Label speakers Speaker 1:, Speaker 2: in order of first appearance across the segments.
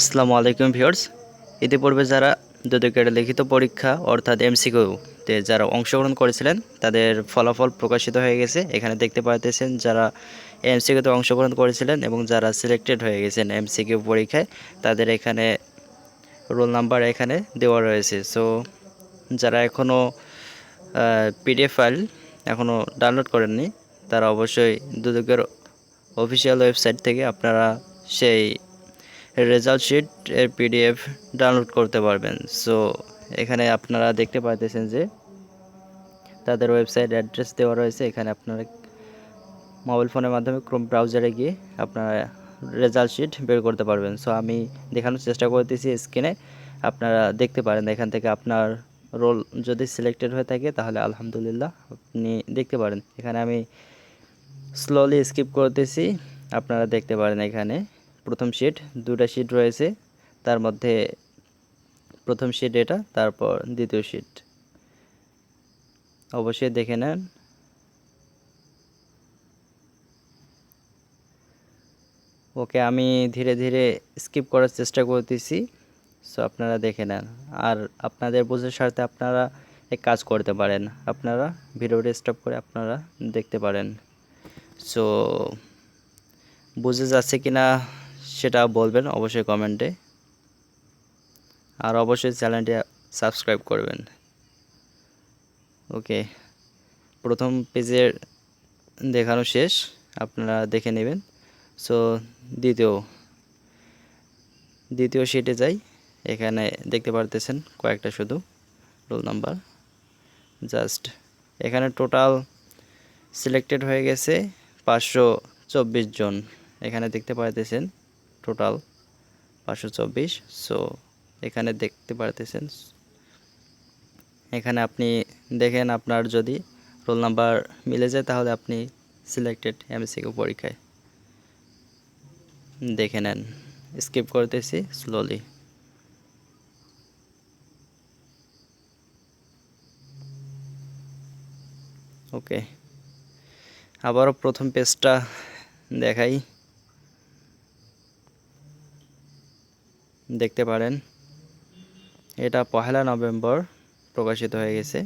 Speaker 1: আসসালামু আলাইকুম ভিউয়ার্স। ইতিপূর্বে যারা দুদকের লিখিত পরীক্ষা অর্থাৎ এমসিকিউতে যারা অংশগ্রহণ করেছিলেন, তাদের ফলাফল প্রকাশিত হয়ে গেছে। এখানে দেখতে পাইতেছেন যারা এমসিকিউতে অংশগ্রহণ করেছিলেন এবং যারা সিলেক্টেড হয়ে গেছেন এমসিকিউ পরীক্ষায়, তাদের এখানে রোল নাম্বার এখানে দেওয়া রয়েছে। সো, যারা এখনও পিডিএফ ফাইল এখনও ডাউনলোড করেননি, তারা অবশ্যই দুদকের অফিসিয়াল ওয়েবসাইট থেকে আপনারা সেই রেজাল্ট শিট এর পিডিএফ ডাউনলোড করতে পারবেন। সো এখানে আপনারা দেখতে পাইতেছেন যে, তাদের ওয়েবসাইট অ্যাড্রেস দেওয়া রয়েছে। এখানে আপনারা মোবাইল ফোনের মাধ্যমে ক্রোম ব্রাউজারে গিয়ে আপনারা রেজাল্ট শিট বের করতে পারবেন। সো আমি দেখানোর চেষ্টা করতেছি স্ক্রিনে আপনারা দেখতে পারেন, এখান থেকে আপনার রোল যদি সিলেক্টেড হয়ে থাকে, তাহলে আলহামদুলিল্লাহ আপনি দেখতে পারেন। এখানে আমি স্লোলি স্কিপ করতেছি। আপনারা দেখতে পারেন এখানে। প্রথম শিট দুটা শিট রয়েছে। তার মধ্যে প্রথম শিট এটা, তারপর দ্বিতীয় শিট অবশ্যই দেখে নেন। ওকে, আমি ধীরে ধীরে স্কিপ করার চেষ্টা করতেছি। সো আপনারা দেখে নেন। আর আপনাদের বোঝার স্বার্থে আপনারা এক কাজ করতে পারেন। আপনারা ভিডিওটি স্টপ করে আপনারা দেখতে পারেন। সো বুঝে যাচ্ছে কি না সেটা বলবেন অবশ্যই কমেন্টে আর অবশ্যই চ্যানেলটি সাবস্ক্রাইব করবেন। ওকে প্রথম পেজের দেখানো শেষ, আপনারা দেখে নেবেন। সো দ্বিতীয় দ্বিতীয় শিটে যাই। এখানে দেখতে পারতেছেন কয়েকটা শুধু রোল নাম্বার জাস্ট এখানে টোটাল সিলেক্টেড হয়ে গেছে পাঁচশো চব্বিশ জন। এখানে দেখতে পারতেছেন টোটাল পাঁচশো চব্বিশ। সো এখানে দেখতে পারতেছেন। এখানে আপনি দেখেন আপনার যদি রোল নাম্বার মিলে যায়, তাহলে আপনি সিলেক্টেড এমসিকিউ পরীক্ষায় দেখে নেন। স্কিপ করতেছি স্লোলি ওকে আবারও প্রথম পেজটা দেখাই। দেখতে পারেন। এটা পহেলা নভেম্বর প্রকাশিত হয়ে গেছে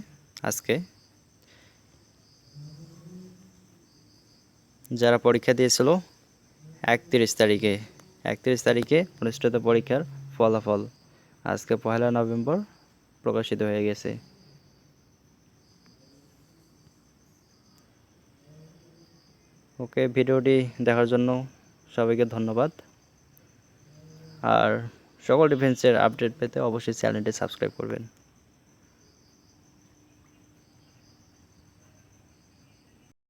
Speaker 1: আজকে। যারা পরীক্ষা দিয়েছিল, একত্রিশ তারিখে একত্রিশ তারিখে অনুষ্ঠিত পরীক্ষার ফলাফল আজকে পহেলা নভেম্বর প্রকাশিত হয়ে গেছে। ওকে, ভিডিওটি দেখার জন্য সবাইকে ধন্যবাদ। আর সকল ডিফেন্সের আপডেট পেতে অবশ্যই চ্যানেলটি সাবস্ক্রাইব করবেন।